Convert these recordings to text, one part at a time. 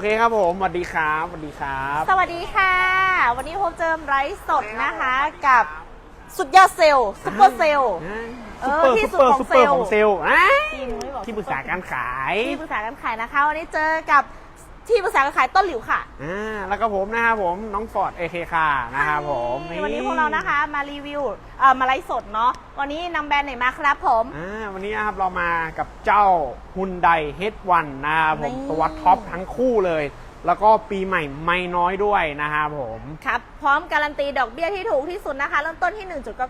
โอเคครับผมสวัสดีครับสวัสดีครับ สวัสดีค่ะ วันนี้พบเจอไลฟ์สดนะคะ กับสุดยอดเซลล์ซุปเปอร์เซลล์เอซุปอเปอร์ที่ซุปสุดเปอร์ของซุปเปอร์เซลล์ของเซลล์อะจริงไม่บอกที่ปรึกษาการขายที่ปรึกษาการขายนะคะ วันนี้เจอกับ ที่ปรึกษาการขายต้นหลิวค่ะอ่าแล้วก็ผมนะครับผมน้องฟอร์ดเอเคคานะครับผมวันนี้พวกเรานะคะมารีวิวเอ่อมาไลฟ์สดเนาะวันนี้นำแบรนด์ไหนมาครับผมอ่าวันนี้นะครับเรามากับเจ้าฮุนไดเฮดวันนะครับผมนี่ตัวท็อปทั้งคู่เลย แล้วก็ปีใหม่ไม่น้อยด้วยนะครับผมครับพร้อมการันตีดอกเบี้ยที่ถูกที่สุดนะคะ เริ่มต้นที่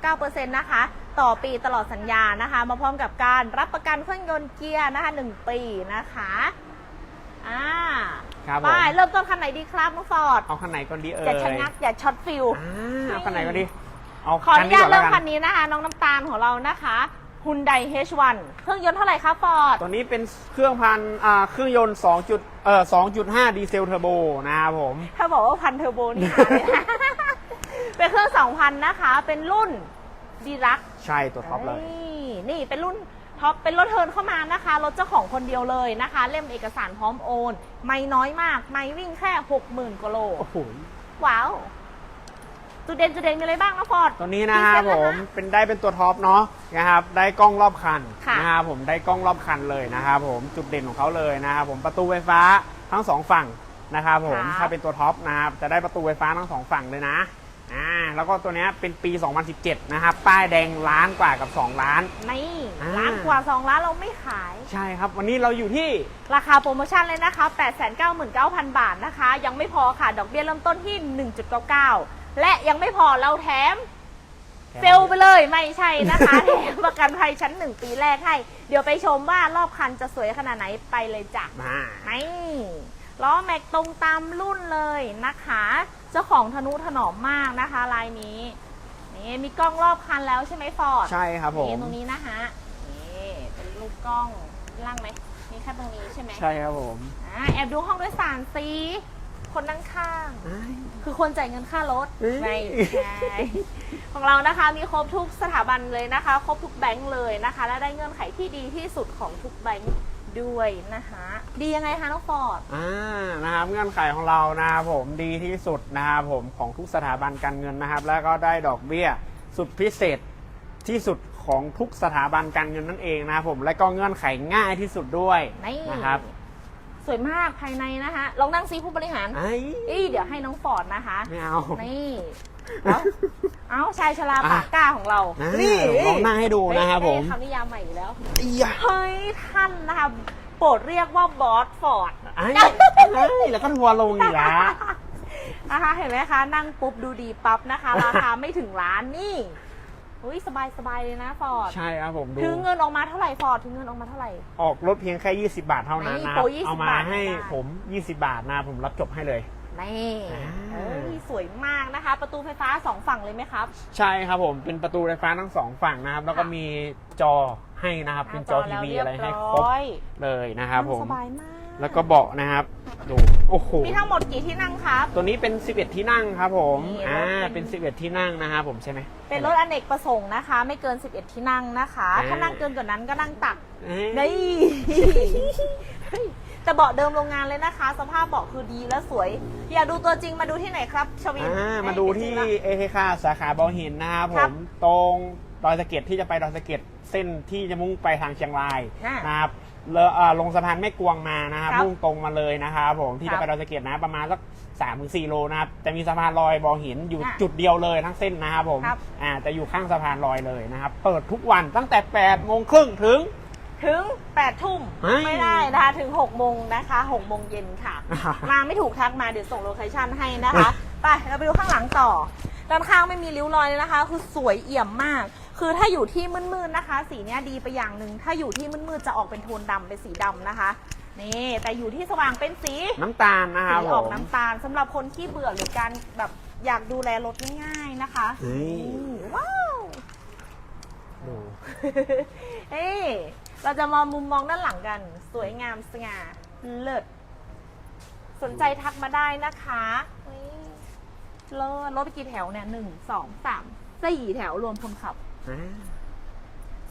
1.99%นะคะ ต่อปีตลอดสัญญานะคะ มาพร้อมกับการรับประกันเครื่องยนต์เกียร์นะคะ 1 ปีนะคะอ่า ครับผไปมเริ่มต้นคันไหนดีครับน้องฟอร์ดเอาคันไหนก่อนดีเอ่ยอย่าชะงักอย่าช็อตฟิลอ่าเอาคันไหนก่อนดีเอาขออนุญาตก่เริ่นมแล้วคักันนี้นะคะน้องน้ำตาลของเรานะคะฮุนได H1 เครื่องยนต์เท่าไหร่ครับฟอร์ดตัวนี้เป็นเครื่องพันอ่าเครื่องยนต์2จุดเอ่อ2.5 ดีเซลเทอร์โบนะครับผม ถ้าบอกว่าพันเทอร์โบนี่หาเลยนะ เป็นเครื่อง 2,000 นะคะ เป็นรุ่นดีรัก ใช่ตัวท็อปเลย นี่นี่เป็นรุ่น ท็อปเป็นรถเทิร์นเข้ามานะคะ รถเจ้าของคนเดียวเลยนะคะ เล่มเอกสารพร้อมโอน ไม่น้อยมาก ไม่วิ่งแค่60,000กว่าโล โอ้โห ว้าว จุดเด่นจุดเด่นมีอะไรบ้างนะฟอร์ด ตัวนี้นะครับพรีเซนต์ผเลยมนะเป็นได้เป็นตัวท็อปเนาะนะครับได้กล้องรอบคันค่ะ นะครับผมได้กล้องรอบคันเลยนะครับผมจุดเด่นของเขาเลยนะครับผมประตูไฟฟ้าทั้งสองฝั่งนะครับผมถ้าเป็นตัวท็อปนะครับจะได้ประตูไฟฟ้าทั้งสองฝั่งเลยนะ อ่าแล้วก็ตัวเนี้ยเป็นปี 2017 นะครับ ป้ายแดงล้านกว่ากับ 2 ล้าน นี่อ่า ล้านกว่า 2 ล้านเราไม่ขาย ใช่ครับ วันนี้เราอยู่ที่ ราคาโปรโมชั่นเลยนะคะ 899,000 บาทนะคะ ยังไม่พอค่ะ ดอกเบี้ยเริ่มต้นที่ 1.99 และยังไม่พอเราแถม เซลลไปเลยไม่ใช่นะคะ แถมประกันภัยชั้น 1 ปีแรกให้ เดี๋ยวไปชมว่ารอบคันจะสวยขนาดไหนไปเลยจ้ะ มา นี่ล้อแม็กตรงตามรุ่นเลยนะคะ เจ้าของธนุถนอมมากนะคะลายนี้นี่มีกล้องรอบคันแล้วใช่ไหมฟอร์ดใช่ครับผมนี่ตรงนี้นะคะนี่เป็นรูปกล้องล่างไหมมีแค่ตรงนี้ใช่ไหมใช่ครับผมอ่าแอบดูห้องโดยสารซีคนนั่งข้าง คือคนจ่ายเงินค่ารถเอ้ยไม่ใช่ของเรานะคะมีครบทุกสถาบันเลยนะคะ ครบทุกแบงค์เลยนะคะ และได้เงื่อนไขที่ดีที่สุดของทุกแบงค์ ด้วยนะคะดียังไงคะน้องฟอร์ด อ่านะครับเงื่อนไขของเรานะครับผมดีที่สุดนะครับผมของทุกสถาบันการเงินนะครับ แล้วก็ได้ดอกเบี้ยสุดพิเศษที่สุดของทุกสถาบันการเงินนั่นเองนะครับผมและก็เงื่อนไขง่ายที่สุดด้วยนี่ นะครับสวยมากภายในนะคะ ลองนั่งซีผู้บริหารไอ้อีเดี๋ยวให้น้องฟอร์ดนะคะ ไม่เอา นี่ เอาเอาชายชราปากกล้าของเราอ่านี่ลองนั่งให้ดูนะครับผมเฮ้ยคำนิยามใหม่อีกแล้ว อียะเฮ้ยท่านนะคะโปรดเรียกว่าบอสฟอร์ดไอ้ไอ้แล้วก็ทัวร์ลงอีกแล้วนะคะเห็นไหมคะ นั่งปุ๊บดูดีปั๊บนะคะ ราคาไม่ถึงล้านนี่อุ้ยสบายสบายเลยนะฟอร์ดใช่ครับผมดูถึงเงินออกมาเท่าไหร่ฟอร์ดถึงเงินออกมาเท่าไหร่ ออกรถเพียงแค่ 20 บาทเท่านั้นนี่นะโปร20เอามาบาทให้ได้ผม 20 บาทนะผมรับจบให้เลย นี่อ่าเอ้ยสวยมากนะคะ ประตูไฟฟ้าสองฝั่งเลยไหมครับ ใช่ครับผมเป็นประตูไฟฟ้าทั้งสองฝั่งนะครับ แล้วก็ค่ะมีจอให้นะครับ เป็นจอทีวีอะไรให้ครบอยเลยนะครับผมสบายมากแล้วก็เบาะนะครับดูโอ้โหมีทั้งหมดกี่ที่นั่งครับ ตัวนี้เป็น 11 ที่นั่งครับผมนี่อ่ารถเป็เป็นน11 ที่นั่งนะครับผมใช่ไหมเป็นรถอเนกประสงค์นะคะ ไม่เกิน 11 ที่นั่งนะคะอ่าถ้านั่งเกินกว่านั้นก็นั่งตักเอ้ยนี่ แต่เบาะเดิมโรงงานเลยนะคะ สภาพเบาะคือดีและสวย อยากดูตัวจริงมาดูที่ไหนครับชวินอ่ามาดูที่เอ้ยเอเทคาสาขาบอหินนะครับผครับ มตรงดอยสะเก็ดที่จะไปดอยสะเก็ดเส้นที่จะมุ่งไปทางเชียงรายอ่านนะครับเลอเอ่อลงสะพานแม่กวงมานะครับครับมุ่งตรงมาเลยนะครับผมที่ครัจะบไปดอยสะเก็ดนะประมาณสักสามถึงสี่โลนะครับจะมีสะพานลอยบอหินอยู่อะจุดเดียวเลยทั้งเส้นนะครับผมครับ อ่าจะอยู่ข้างสะพานลอยเลยนะครับเปิดทุกวันตั้งแต่8โมงครึ่งถึง ถึง8ทุ่มเฮ้ยไม่ได้นะคะถึง6โมงนะคะ6โมงเย็นค่ะ มาไม่ถูกทักมาเดี๋ยวส่งโลเคชั่นให้นะคะ ไปเราไปดูข้างหลังต่อ ด้านข้างไม่มีริ้วรอยเลยนะคะ คือสวยเอี่ยมมาก คือถ้าอยู่ที่มืดๆนะคะ สีเนี้ยดีไปอย่างหนึ่งถ้าอยู่ที่มืดๆจะออกเป็นโทนดำเป็นสีดำนะคะ นี่แต่อยู่ที่สว่างเป็นสี น้ำตาลนะครับสีผออกม น้ำตาลสำหรับคนที่เบื่อหรือการแบบอยากดูแลรถง่ายๆนะคะเฮ้ยนี่ว้าว ดู เอ้ย เราจะมามุมมองด้านหลังกัน สวยงามสง่าเลิศสนใจทักมาได้นะคะเฮ้ยเลิศรถไปกี่แถวเนี่ยหนึ่งสองสามสี่แถวรวมคนขับอ่า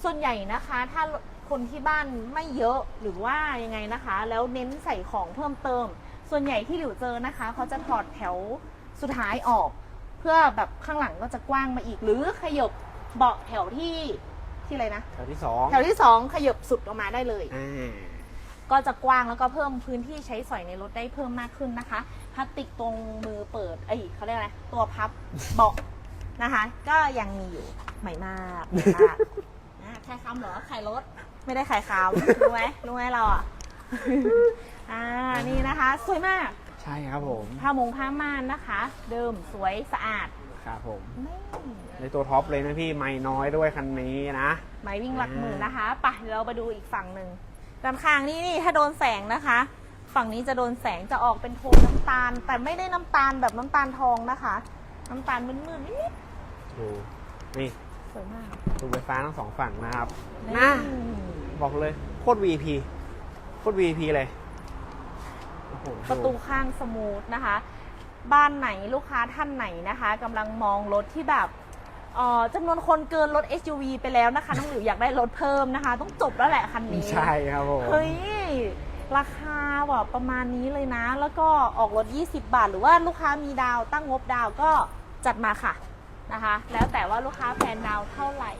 ส่วนใหญ่นะคะ ถ้าคนที่บ้านไม่เยอะหรือว่ายังไงนะคะ แล้วเน้นใส่ของเพิ่มเติม ส่วนใหญ่ที่หลิวเจอนะคะเขาจะถอดแถวสุดท้ายออก เพื่อแบบข้างหลังก็จะกว้างมาอีกหรือขยบเบาะแถวที่ ที่อะไรนะแถวที่สองแถวที่สองขยบสุดออกมาได้เลย อ่า ก็จะกว้างแล้วก็เพิ่มพื้นที่ใช้สอยในรถได้เพิ่มมากขึ้นนะคะพลาสติกตรงมือเปิดเอ้ยเขาเรียกอะไรตัวพับเบาะนะคะ ก็ยังมีอยู่ใหม่มากใหม่มากอะใครคำเหรอใครรถไม่ได้ขายคำรู้ไหมรู้ไหมเราอะ อ่านี่นะคะ สวยมาก ใช่ครับผม ผ้ามงผ้าม่านนะคะ เดิมสวยสะอาด ครับผม นี่ในตัวท็อปเลยนะพี่ไม่น้อยด้วยคันนี้นะ ไม้วิ่งหลักหมื่นนะคะไปเดี๋ยวเราไปดูอีกฝั่งหนึ่งด้านข้างนี่นี่ถ้าโดนแสงนะคะ ฝั่งนี้จะโดนแสงจะออกเป็นโทนน้ำตาล แต่ไม่ได้น้ำตาลแบบน้ำตาลทองนะคะ น้ำตาลมืดๆนิดดูนี่ๆสวยมากดูไฟฟ้าทั้งสองฝั่งนะครับนี่นะบอกเลยโคตร VP โคตร VP เลยโอ้โหประตูข้างสมูทนะคะ บ้านไหนลูกค้าท่านไหนนะคะกำลังมองรถที่แบบเอ่อจำนวนคนเกินรถ SUV ไปแล้วนะคะ น้องหลิวอยากได้รถเพิ่มนะคะ ต้องจบแล้วแหละคันนี้ ใช่ครับผม เฮ้ย ราคาแบบประมาณนี้เลยนะ แล้วก็ออกรถ 20 บาท หรือว่าลูกค้ามีดาวตั้งงบดาวก็จัดมาค่ะนะคะ แล้วแต่ว่าลูกค้าแพลนดาวเท่าไหร่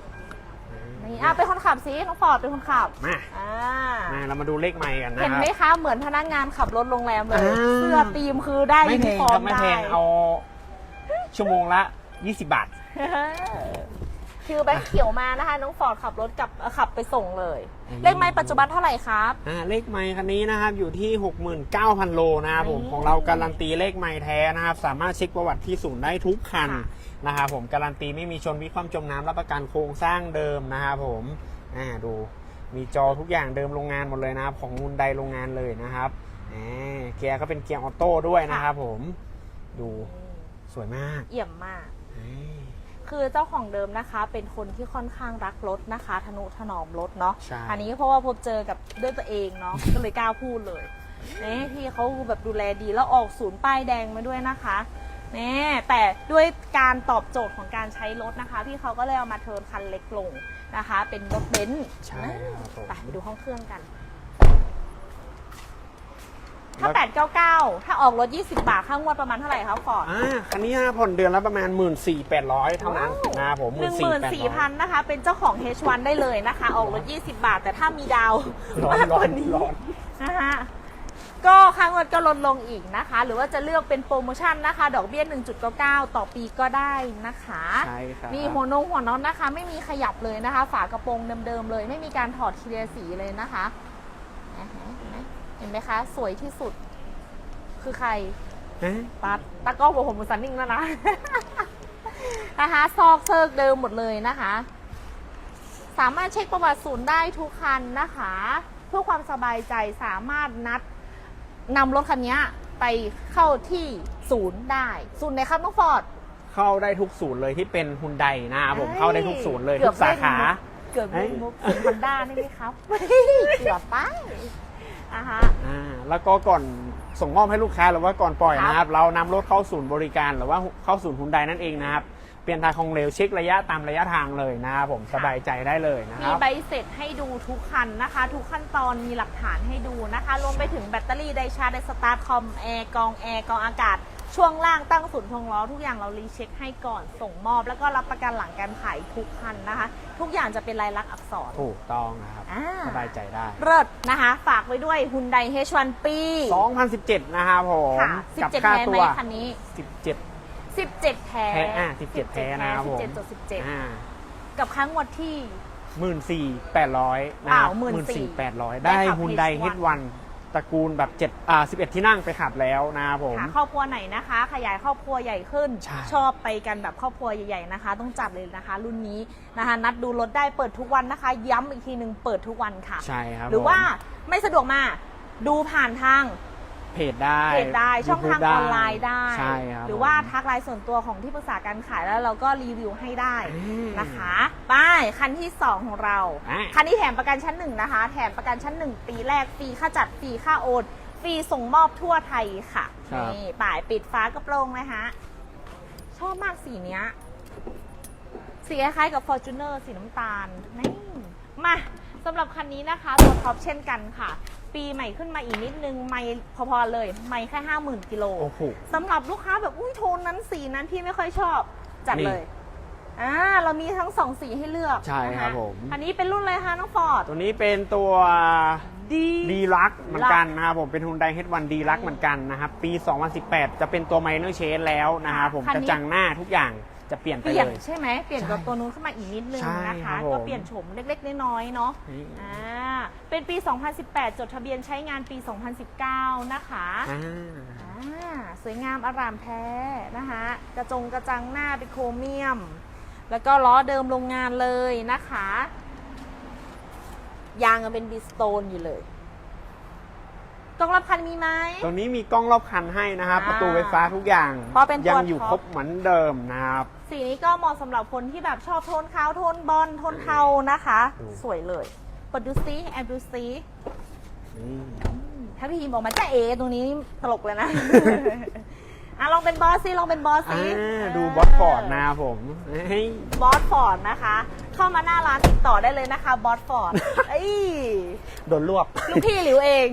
นี่อะเป็นคนขับสิน้องฟอร์ดเป็นคนขับมา อ่ามาเรามาดูเลขใหม่กันนะเห็นครัไหมบ คะเหมือนพนักงานขับรถโรงแรมเลยอ่า เสื้อตีมคือได้ไม่ยูแพนิงฟอคร์รัมบไม่ได้ แพงเอา ชั่วโมงละ 20 บาท คือแบงค์เขียวมานะคะ น้องฟอร์ดขับรถกลับเอ่อขับไปส่งเลย อืม เลขไม้ปัจจุบันเท่าไหร่ครับ อ่าเลขไมค์คันนี้นะครับอยู่ที่ 69,000 โลนะครับผม อืมของเราการันตีเลขไมค์แท้นะครับ สามารถเช็คประวัติที่ศูนย์ได้ทุกคัน ค่ะ นะครับผมการันตีไม่มีชนวิความจมน้ำรับประกันโครงสร้างเดิมนะครับผมอ่าดูมีจอทุกอย่างเดิมโรงงานหมดเลยนะครับ ของมุนไดโรงงานเลยนะครับอ่าเกียร์ก็เป็นเกียร์ออโต้ด้วยนะครับผมดูสวยมากเอี่ยมมากอ่าคือเจ้าของเดิมนะคะ เป็นคนที่ค่อนข้างรักรถนะคะ ทนุถนอมรถเนาะใช่อันนี้เพราะว่าพบเจอกับด้วยตัวเองเนาะก็เลยกล้าพูดเลยนี่พี่เขาแบบดูแลดีแล้วออกศูนย์ป้ายแดงมาด้วยนะคะ นี่แต่ด้วยการตอบโจทย์ของการใช้รถนะคะ พี่เขาก็เลยเอามาเทิร์นคันเล็กลงนะคะ เป็นรถเบนซ์ใช่ครับผมไปไปดูห้องเครื่องกันแล้ถ้าว899 ถ้าออกรถ 20 บาทค่างวดประมาณเท่าไหร่คะฟอร์ดอ่าคันนี้นะผ่อนเดือนละประมาณ 14,800 เท่านั้นนะครับผมหนึ่งหมื่นสี่พัน14,800นะคะ เป็นเจ้าของ H1 ได้เลยนะคะ ออกรถ 20 บาท แต่ถ้ามีดาวร้อนมากร้กอนว่านี้ร้อน นะคะ ก็ค่างวดก็ลดลงอีกนะคะ หรือว่าจะเลือกเป็นโปรโมชั่นนะคะ ดอกเบี้ย 1.99 ต่อปีก็ได้นะคะใช่ครับนี่หัวนงหัวน็อตนะคะ ไม่มีขยับเลยนะคะ ฝากระโปรงเดิมๆเลย ไม่มีการถอดเคลียร์สีเลยนะคะอ่าฮะเห็นไหมเห็นไหมคะ สวยที่สุด คือใครฮะตัดตากล้องบอกผมมือสันนิ่งแล้วนะนะคะซอกเซิร์กเดิมหมดเลยนะคะ สามารถเช็คประวัติศูนย์ได้ทุกคันนะคะ เพื่อความสบายใจสามารถนัด นำรถคันนี้ไปเข้าที่ศูนย์ได้ศูนย์ไหนครับน้องฟอร์ด เข้าได้ทุกศูนย์เลยที่เป็นฮุนไดนะครับผมเข้าได้ทุกศูนย์เลยกืทุอบกสาขา เกือบเฮ้เล่ยนมุกศูนย์ฮอนด้าได้ไหมครับ เกือบไปอะฮะ อ่าแล้วก็ก่อนส่งมอบให้ลูกค้าหรือว่าก่อนปล่อยครับนะครับ เรานำรถเข้าศูนย์บริการหรือว่าเข้าศูนย์ฮุนไดนั่นเองนะครับเป ลี่ยนทางคงเร็วเช็คระยะตามระยะทางเลยนะครับผมสบายใจได้เลยนะคมีรับ ใบเสร็จให้ดูทุกคันนะคะ ทุกขั้นตอนมีหลักฐานให้ดูนะคะรวมไปถึงแบตเตอรี่ไดชาร์จไดสตาร์ทคอมแอร์กองแอร์กองอากาศ ช่วงล่างตั้งศูนย์ทงล้อทุกอย่างเรารีเช็คให้ก่อนส่งมอบ แล้วก็รับประกันหลังการขายทุกคันนะคะ ทุกอย่างจะเป็นลายลักษณ์อักษร ถูกต้องนะครับ อ่า สบายใจได้ เลิศนะคะ ฝากไว้ด้วยฮุนได H1 ปี2017 นะครับผมค่ะ กั17ค่าแท้ตัไหมว คันนี้ 17 17แท้แท้อ่า17แท้นะครับผม 17จดอ่า17กับครั้งวดที่ หมื่นสี่แปดร้อยนะครัอ้าบวหมื่นสี่แปดร้อยได้ได้ขับฮุนไดเฮ H1 ดวันตระกูลแบบเจ็ดอ่าสิบเอ็ดที่นั่งไปขับแล้วนะครับผม หาครอบครัวไหนนะคะ ขยายครอบครัวใหญ่ขึ้น ใช่ ชอบไปกันแบบครอบครัวใหญ่ๆนะคะ ต้องจัดเลยนะคะ รุ่นนี้นะคะนัดดูรถได้เปิดทุกวันนะคะ ย้ำอีกทีหนึ่งเปิดทุกวันค่ะ ใช่ครับหรือว่าผม ไม่สะดวกมาดูผ่านทางเพ จได้เพจได้ช่องทาง YouTube ออนไลน์ได้ ใช่ครับหรือว่าผมทักไลน์ส่วนตัวของที่ปรึกษาการขายแล้วเราก็รีวิวให้ได้อืมนะคะไปคันที่ 2 ของเราอะคันนี้แถมประกันชั้นหนึ่งนะคะ แถมประกันชั้นหนึ่งปีแรกฟรีค่าจัดฟรีค่าโอนฟรีส่งมอบทั่วไทยค่ะครับนี่ป่ายปิดฟ้ากระโปรงเลยฮะชอบมากสีเนี้ยสีคล้ายๆกับ Fortuner สีน้ำตาลนี่มา สำหรับคันนี้นะคะตัวท็อปเช่นกันค่ะ ปีใหม่ขึ้นมาอีกนิดนึงไม่พอๆเลย ไม่แค่ห้าหมื่นกิโลโอ้โหสำหรับลูกค้าแบบอุ้ยโทนนั้นสีนั้นพี่ไม่ค่อยชอบจัดนี่เลยอ่าเรามีทั้งสองสีให้เลือกใช่ครับนะะผม อันนี้เป็นรุ่นอะไรคะน้องฟอร์ดตัวนี้เป็นตัวดีดีลักเหมือนกันนะครับผมเป็น Hyundai H1 ดีลักเหมือนกันนะครับปี 2018 จะเป็นตัว Minor Change แล้วนะครับผมคันกนี้ระจังหน้าทุกอย่าง จะเปลี่ยนไปเปลี่ยนเลย ใช่ไหมเปลี่ยนกับใช่ตัวนู้นขึ้นมาอีกนิดนึงใช่นะครัคะ บผม ก็เปลี่ยนโฉมเล็กๆน้อยๆเนาะนี่อ่าเป็นปี 2018 จดทะเบียนใช้งานปี 2019 นะคะอ่าอ่าสวยงามอารามแท้นะคะกระจงกระจังหน้าเป็นโครเมียม แล้วก็ล้อเดิมโรงงานเลยนะคะ ยางยังเป็นบีสโตนอยู่เลยกล่องรับคันมีไหม ตรงนี้มีกล้องรอบคันให้นะครับ อ่าประตูไฟฟ้าทุกอย่างเพราะเป็นตัวยังอยู่ท็อป ครบเหมือนเดิมนะครับ สีนี้ก็เหมาะสำหรับคนที่แบบชอบโทนขาวโทนบอลโทนเทานะคะดูสวยเลยเปิดดูซิแอบดูซินี่ถ้าพี่ฮิมบอกมาจ้าเอตรงนี้ตลกเลยนะ อะลองเป็นบอสซิลองเป็นบอสอ่ซิาดูบอสฟอร์ดนะครับผมเฮ้ยบอสฟอร์ดนะคะ เข้ามาหน้าร้านติดต่อได้เลยนะคะบอสฟอร์ดเอ้ยโดนรวบลูกพี่หลิวเอง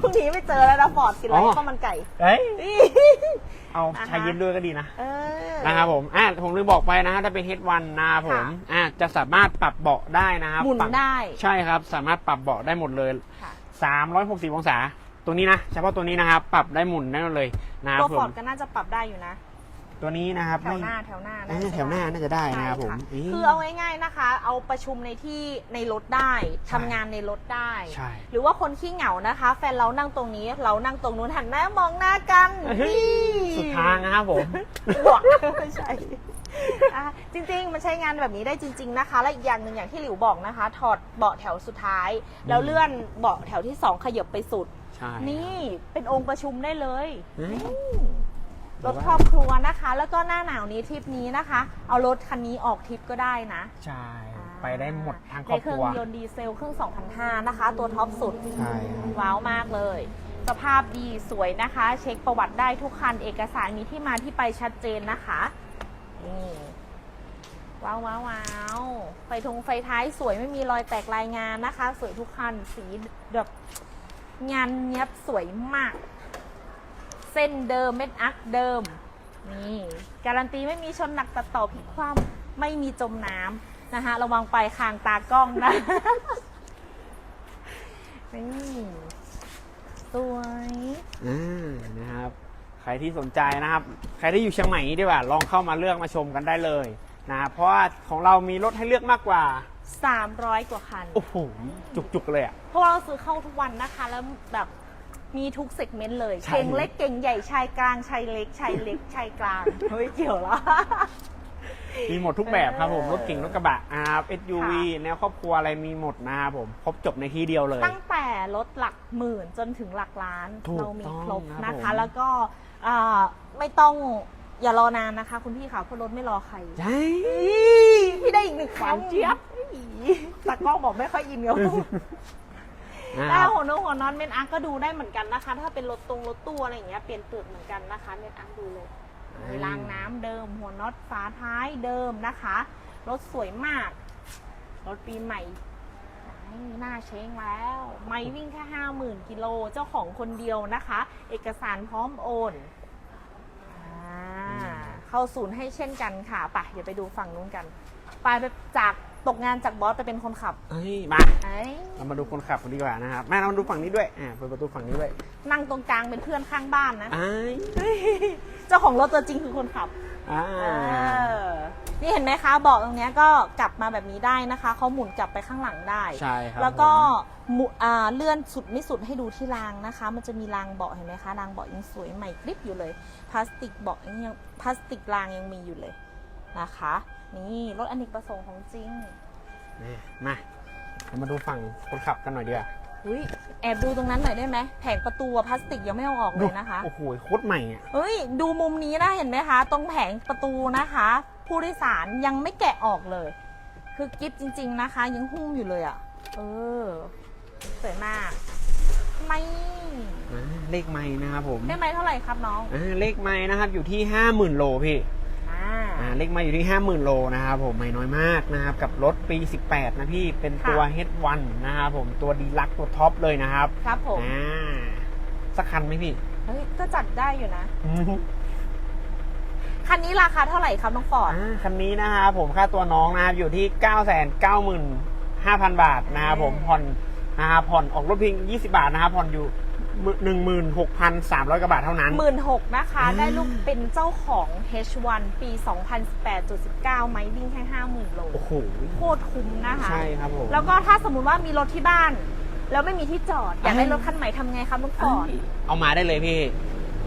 พรุ่งนี้ไม่เจอแล้วนะฟอร์ดกินอะไรอ๋อ ข้าวมันไก่ เอ้ยอี้เอาอ่าฮะ ชายเย็นด้วยก็ดีนะ เออ นะครับผม อะผมลืมบอกไปนะฮะถ้าเป็น H1 นะครับผม ค่ะอะจะสามารถปรับเบาะได้นะครับหมุนฝั่งได้ ใช่ครับ สามารถปรับเบาะได้หมดเลย ค่ะ360 องศา ตัวนี้นะ เฉพาะตัวนี้นะครับ ปรับได้หมุนได้หมดเลยนะคตัรัวบฟผอร์ม ดก็น่าจะปรับได้อยู่นะ ตัวนี้นะครับแถวหน้าแถวหน้าเอ้ยจะแถวหน้าน่าจะได้นะครับผมใช่นี่คือเอาง่ายๆนะคะ เอาประชุมในที่ในรถได้ใช่ทำงานในรถได้ใช่หรือว่าคนขี้เหงานะคะ แฟนเรานั่งตรงนี้เรานั่งตรงนู้นหันหน้ามองหน้ากันเฮ้ยนี่สุดทางนะครับผมบวกไม่ใช่อะจริงๆ มันใช้งานแบบนี้ได้จริง ๆนะคะ และอีกอย่างหนึ่งอย่างที่หลิวบอกนะคะ ถอดเบาะแถวสุดท้าย แล้วเลื่อนเบาะแถวที่สองขยับไปสุดใช่นี่เป็นองค์ประชุมได้เลยเฮ้ย รถครอบครัวนะคะ แล้วก็หน้าหนาวนี้ทริปนี้นะคะ เอารถคันนี้ออกทริปก็ได้นะใช่ไปได้หมดทั้งครอบในเคครื่รัองวยนต์ดีเซลเครื่อง2,500นะคะ ตัวท็อปสุดใช่ครับว้าวมากเลย สภาพดีสวยนะคะ เช็คประวัติได้ทุกคันเอกสารมีที่มาที่ไปชัดเจนนะคะนี่ว้าวว้าวว้าวไฟทงไฟท้ายสวยไม่มีรอยแตกลายงานนะคะ สวยทุกคันสีแบบงานเนี้ยบสวยมาก เส้นเดิมเม็ดอักเดิม นี่ การันตีไม่มีชนหนักตัดต่อพลิกคว่ำไม่มีจมน้ำนะคะระวังไปคางตากล้องนะ นี่สวยอ่านะครับ ใครที่สนใจนะครับ ใครที่อยู่เชียงใหม่นี้ดีกว่า ลองเข้ามาเลือกมาชมกันได้เลยนะครับเพราะว่าของเรามีรถให้เลือกมากกว่า 300 กว่าคัน โอ้โหจุกๆเลยอะเพราะว่าเราซื้อเข้าทุกวันนะคะ แล้วแบบ มีทุกเซกเมนต์เลย ใช่ เก่งเล็กเก่งใหญ่ชายกลางชายเล็กชายเล็กชายกลาง เฮ้ยเกี่ยวเหรอมีหมดทุกแบบครับผมเออรถเก่งรถกระบะนะครับ SUV ค่ะ แนวครอบครัวอะไรมีหมดนะครับผมครบจบในที่เดียวเลย ตั้งแต่รถหลักหมื่นจนถึงหลักล้าน ถูกเรามีครบต้องนะครัคะ บผม แล้วก็อ่าไม่ต้องอย่ารอนานนะคะ คุณพี่ค่ะเพราะรถไม่รอใคร ใช่ พี่ได้อีกหนึ่งหวานเจี๊ยบ ตากล้องบอกไม่ค่อยอินกับนะ แล้หัวนงหัวนอนเมนอังก็ดูได้เหมือนกันนะคะ ถ้าเป็นรถตรงรถตู้อะไรอย่างเงี้ยเปลี่ยนเปลือกเหมือนกันนะคะเมนอังดูเลยมีรางน้ำเดิม หัวน็อตฝาท้ายเดิมนะคะ รถสวยมาก รถปีใหม่หน้าเช้งแล้ว ไม่วิ่งแค่ห้าหมื่นกิโลเจ้าของคนเดียวนะคะ เอกสารพร้อมโอนเข้าศูนย์ให้เช่นกันค่ะไปเดี๋ยวไปดูฝั่งนู้นกัน ไปจาก ตกงานจากบอสไปเป็นคนขับเฮ้ยมาไอ้เรามาดูคนขับกันดีกว่านะครับแม่เรามาดูฝั่งนี้ด้วยอ่าเปิดประตูฝั่งนี้ด้วยนั่งตรงกลางเป็นเพื่อนข้างบ้านนะอ้ายเจ้าของรถตัวจริงคือคนขับอ่าเออนี่เห็นไหมคะเบาะตรงเนี้ยก็กลับมาแบบนี้ได้นะคะเขาหมุนกลับไปข้างหลังได้ ใช่ครับแล้วก็ผมหมุอ่าเลื่อนสุดไม่สุดให้ดูที่รางนะคะ มันจะมีรางเบาะเห็นไหมคะรางเบาะยังสวยใหม่กริบอยู่เลย พลาสติกเบาะยังพลาสติกรางยังมีอยู่เลย นะคะ นี่รถอเนกประสงค์ของจริงนี่มาเรามาดูฝั่งคนขับกันหน่อยดีกว่าอุ้ยแอบดูตรงนั้นหน่อยได้ไหมแผงประตูอะพลาสติกยังไม่เอาออกเลยนะคะ โอ้โหโคตรใหม่อะเฮ้ย ดูมุมนี้นะเห็นไหมคะ ตรงแผงประตูนะคะ ผู้โดยสารยังไม่แกะออกเลย คือกิฟจริง ๆนะคะ ยังหุ้มอยู่เลยอะ่ะ เออ สวยมาก ไม่อ่าเลขไม้นะครับผมได้ไหมเท่าไหร่ครับน้อง อ่าเลขไม้นะครับอยู่ที่ห้าหมื่นโลพี่ อ่าอ่าเลขไมาอยู่ที่ 50,000 โลนะครับผมไม่น้อยมากนะครับ กับรถปี 18 นะพี่เป็นตัวค่ะ H1 นะครับผมตัวดีลักตัวท็อปเลยนะครับครับผมอ่าสักคันไหมพี่เฮ้ยก็จัดได้อยู่นะ คันนี้ราคาเท่าไหร่ครับน้องฟอร์ด อ่าคันนี้นะครับผมค่าตัวน้องนะครับอยู่ที่ 995,000 บาทนะครับผมผ่อนนะครับผ่อนออกรถเพียง 20 บาทนะครับผ่อนอยู่ 16,300กว่าบาทเท่านั้น หมื่นหกนะคะอ่าได้ลูกเป็นเจ้าของ H1 ปี 2018.19 ไม้วิ่งแค่50,000โลโอ้โห โคตรคุ้มนะคะ ใช่ครับผม แล้วก็ถ้าสมมุติว่ามีรถที่บ้าน แล้วไม่มีที่จอด อยากได้อ่ารรถคันใหม่ทำไงครับน้องฟอร์ดเอามาได้เลยพี่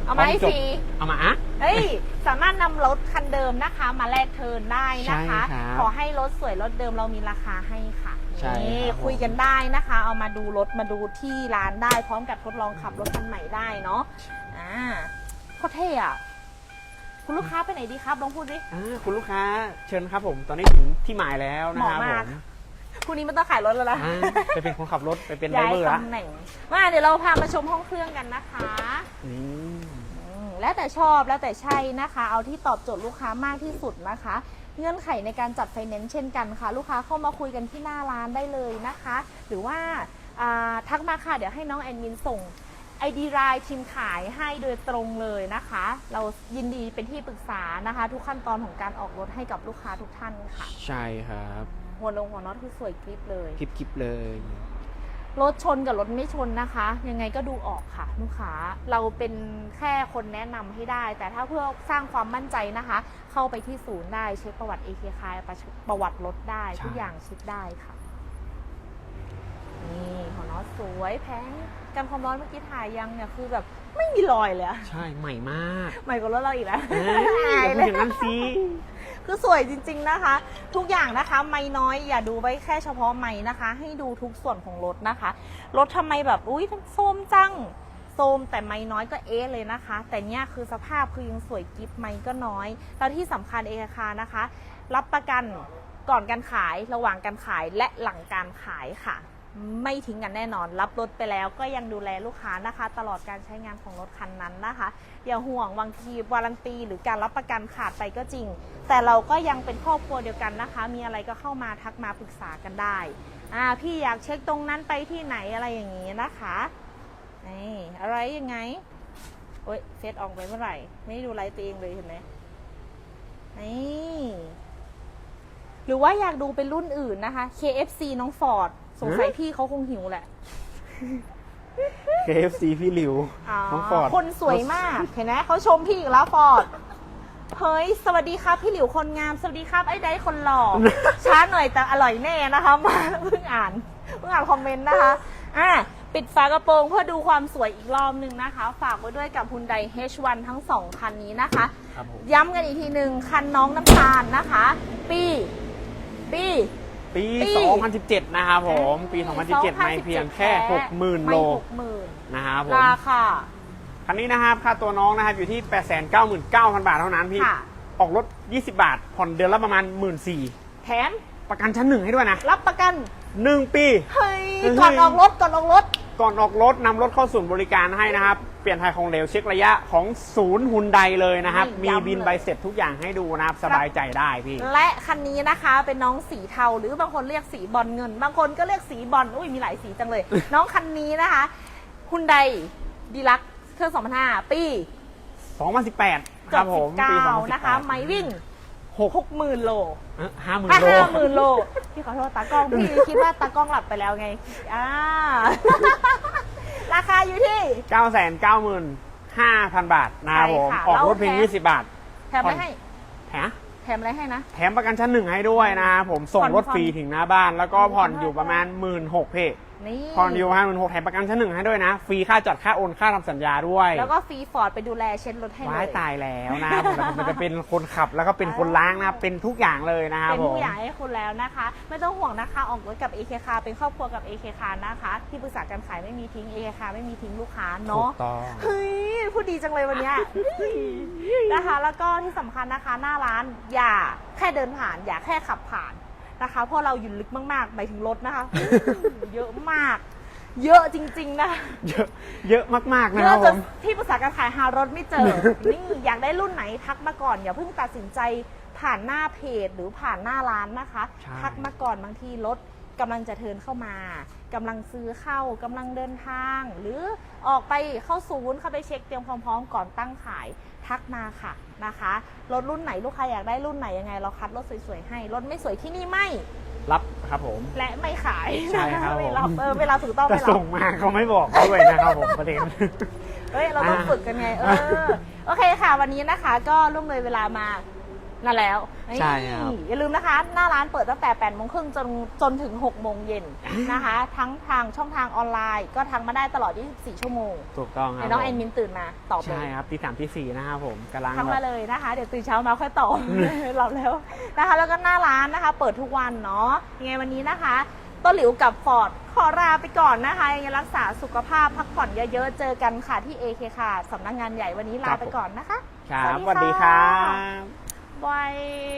เอามาให้พร้อมจฟบรี เอามาอะ เฮ้ย สามารถนำรถคันเดิมนะคะ มาแลกเทิร์นได้นะคะ ใช่ครับขอให้รถสวยรถเดิมเรามีราคาให้ค่ะใช่นี่ครับผม คุยกันได้นะคะ เอามาดูรถมาดูที่ร้านได้ พร้อมกับทดลองขับรถคันใหม่ได้เนาะอ่าโคตรเท่อะคุณลูกค้าไปไหนดีครับลองพูดดิ อ่าคุณลูกค้าเชิญครับผมตอนนี้ถึงที่หมายแล้วนะครับเหมาะผมาก คุณนี้ไม่ต้องขายรถแล้วนะ อ่าไปเป็นคนขับรถไปเป็นไดรย้ายเวอร์ละตำแหน่งมาเดี๋ยวเราพามาชมห้องเครื่องกันนะคะ นี่อืม แล้วแต่ชอบแล้วแต่ใช่นะคะ เอาที่ตอบโจทย์ลูกค้ามากที่สุดนะคะ เงื่อนไขในการจัดไฟแนนซ์เช่นกันค่ะ ลูกค้าเข้ามาคุยกันที่หน้าร้านได้เลยนะคะ หรือว่าอ่าทักมาค่ะ เดี๋ยวให้น้องแอนมินส่ง ID รายทีมขายให้โดยตรงเลยนะคะ เรายินดีเป็นที่ปรึกษานะคะ ทุกขั้นตอนของการออกรถให้กับลูกค้าทุกท่านค่ะ ใช่ครับ หัวลงหัวน็อตคือสวยกริบเลยคลิปคลิปเลย รถชนกับรถไม่ชนนะคะ ยังไงก็ดูออกค่ะลูกค้าเราเป็นแค่คนแนะนำให้ได้ แต่ถ้าเพื่อสร้างความมั่นใจนะคะ เข้าไปที่ศูนย์ได้เช็คประวัติ AK คายประวัติรถได้ใช่ทุกอย่างเช็คได้ค่ะนี่ของน้องสวยแพงกันความร้อนเมื่อกี้ถ่ายยังเนี่ยคือแบบไม่มีรอยเลยอะใช่ใหม่มาก ใหม่กว่ารถเราอีกแล้วเอ้ยอายอย่าเลพูดยอย่างนั้นสิ คือสวยจริง ๆนะคะ ทุกอย่างนะคะ ไม่น้อยอย่าดูไว้แค่เฉพาะไม่นะคะ ให้ดูทุกส่วนของรถนะคะ รถทำไมแบบอุ้ยโซมจังโซมแต่ไม่น้อยก็เอเลยนะคะ แต่เนี้ยคือสภาพคือยังสวยกิฟไม่ก็น้อย แล้วที่สำคัญเอคานะคะ รับประกันก่อนการขายระหว่างการขายและหลังการขายค่ะ ไม่ทิ้งกันแน่นอน รับรถไปแล้วก็ยังดูแลลูกค้านะคะ ตลอดการใช้งานของรถคันนั้นนะคะอย่าห่วงบางทีวารันตีหรือการรับประกันขาดไปก็จริง แต่เราก็ยังเป็นครอบครัวเดียวกันนะคะ มีอะไรก็เข้ามาทักมาปรึกษากันได้อ่าพี่อยากเช็คตรงนั้นไปที่ไหนอะไรอย่างนี้นะคะนี่อะไรยังไงโอ๊ยเฟซออกไปเมื่อไหร่ ไม่ด้ดูไลฟ์ตัวเองเลยเห็นไหมนี่หรือว่าอยากดูเป็นรุ่นอื่นนะคะ KFC น้องฟอร์ด สงสัยพี่เขาคงหิวแหละ KFC พี่หลิวอ๋อน้องฟอร์ดคนสวยมาก เห็นไหมเขาชมพี่อีกแล้วฟอร์ด เฮ้ย สวัสดีครับพี่หลิวคนงาม สวัสดีครับไอ้ได้คนหล่อ ช้าหน่อยแต่อร่อยแน่นะคะ มาเพิ่งอ่านเพิ่งอ่านคอมเมนต์นะคะ อะปิดฝากระโปรงเพื่อดูความสวยอีกรอบหนึ่งนะคะ ฝากไว้ด้วยกับ Hyundai H1 ทั้งสองคันนี้นะคะครับผมย้ำกันอีกทีหนึ่งคันน้องน้ำตาลนะคะ ปี ปี ปี ปี 2017 นะครับผม ปี 2017 ไม่เพียงแค่ 60,000 โลไม่หกหมื่นนะครับผม ราคา คันนี้นะครับค่าตัวน้องนะครับอยู่ที่ 899,000 บาทเท่านั้นพี่ ค่ะ ออกรถ 20 บาท ผ่อนเดือนละประมาณ 1 4ื่นแถมประกันชั้นหนึ่งให้ด้วยนะ รับประกัน 1ปีเฮ้ยเฮ้ยก่อนออกรถก่อนออกรถ ก่อนออกรถนำรถเข้าศูนย์บริการให้นะครับ เปลี่ยนไทยของเหลวเช็คระยะของศูนย์ฮุนไดเลยนะครับไม่มีย้ำบินเลย ใบเสร็จทุกอย่างให้ดูนะครับ สบายใจได้พี่ และคันนี้นะคะเป็นน้องสีเทาหรือบางคนเรียกสีบอลเงิน บางคนก็เรียกสีบอลอุ้ยมีหลายสีจังเลย น้องคันนี้นะคะฮุนไดดีลักเครื่อง2005 ปี2018ครับผมปี19 นะคะ2018ไม่วิ่งหก60,000 โล ห้าหมื่นถ้าโล ห้าหมื่นโล พี่ขอโทษตากล้อง พี่คิดว่าตากล้องหลับไปแล้วไง อ่า ราคาอยู่ที่ 995,000 บาทนะครับผม ใช่ค่ะออกรถเพียงแล้วแถม 20 บาท แถมอะไรให้ แถม แถมอะไรให้นะ แถมประกันชั้นหนึ่งให้ด้วยนะครับผม ส่งผ่อนรถฟรีถึงหน้าบ้าน แล้วก็ผ่อนผ่อนอยู่ประมาณ 1 6ื่นหกเพ นี่ผ่อนอยู่ประมาณหมื่นหกแถมประกันชั้นหนึ่งให้ด้วยนะ ฟรีค่าจัดค่าโอนค่าทำสัญญาด้วย แล้วก็ฟรีฟอร์ดไปดูแลเช็ดรถให้เลว้ายย ตายแล้วนะครับผมแล้วผมจะเป็นคนขับแล้วก็เป็นคนล้างนะครับเป็นทุกอย่างเลยนะครับเป็นผทุมกอย่างให้คุณแล้วนะคะ ไม่ต้องห่วงนะคะออกรถกับ AK car เป็นครอบครัวกับ AK car นะคะ ที่ปรึกษาการขายไม่มีทิ้ง AK car ไม่มีทิ้งลูกค้าถูเนาะกต้อง เฮ้ยพูดดีจังเลยวันเนี้ยนะคะ แล้วก็ที่สำคัญนะคะ หน้าร้านอย่าแค่เดินผ่าน อย่าแค่ขับผ่าน นะคะ เพราะเราอยู่ลึกมากๆหมายถึงรถนะคะเยอะมาก เยอะจริง ๆ นะเยอะเยอะมากๆเยนะครับอะผจนม ที่ปรึกษาการขายหารถไม่เจอ นี่อยากได้รุ่นไหนทักมาก่อนอย่าเพิ่งตัดสินใจผ่านหน้าเพจหรือผ่านหน้าร้านนะคะ ใช่ ทักมาก่อนบางทีรถกำลังจะเทิร์นเข้ามากำลังซื้อเข้ากำลังเดินทาง หรือออกไปเข้าศูนย์เข้าไปเช็คเตรียมความพร้อมก่อนตั้งขาย ทักมาค่ะ นะคะ รถรุ่นไหนลูกค้าอยากได้รุ่นไหนยังไง เราคัดรถสวยๆให้ รถไม่สวยที่นี่ไม่ รับครับผม และไม่ขายใช่ครับไม่รับผมเออไม่รับถูกต้องแต่ไม่รับส่งมาเขาไม่บอกด้วยนะครับผมประเด็นเฮ้ยเราต้องอ่าฝึกกันไงเออโอเคค่ะ วันนี้นะคะก็ล่วงเลยเวลามา นั่นแล้วใช่ครับนี่อย่าลืมนะคะ หน้าร้านเปิดตั้งแต่8โมงครึ่งจนจนถึง6โมงเย็นนะคะ ทั้งทางช่องทางออนไลน์ ก็ทักมาได้ตลอด 24 ชั่วโมง ถูกต้องครัไอ้บน้องผมแอนมินตื่นมาตอบเลใช่ยครับตีสามตีสี่นะครับผมกำลังทักแบมาบเลยนะคะ เดี๋ยวตื่นเช้ามาค่อยตอบหลับแล้วนะคะ แล้วก็หน้าร้านนะคะ เปิดทุกวันเนาะยังไงวันนี้นะคะ ต้นหลิวกับฟอร์ดขอลาไปก่อนนะคะยังไงรักษาสุขภาพพักผ่อนเยอะๆเจอกันค่ะที่ AK ค่ะสำนักงานใหญ่วันนี้ลาไปก่อนนะคะครับสวัสดีครับ บาย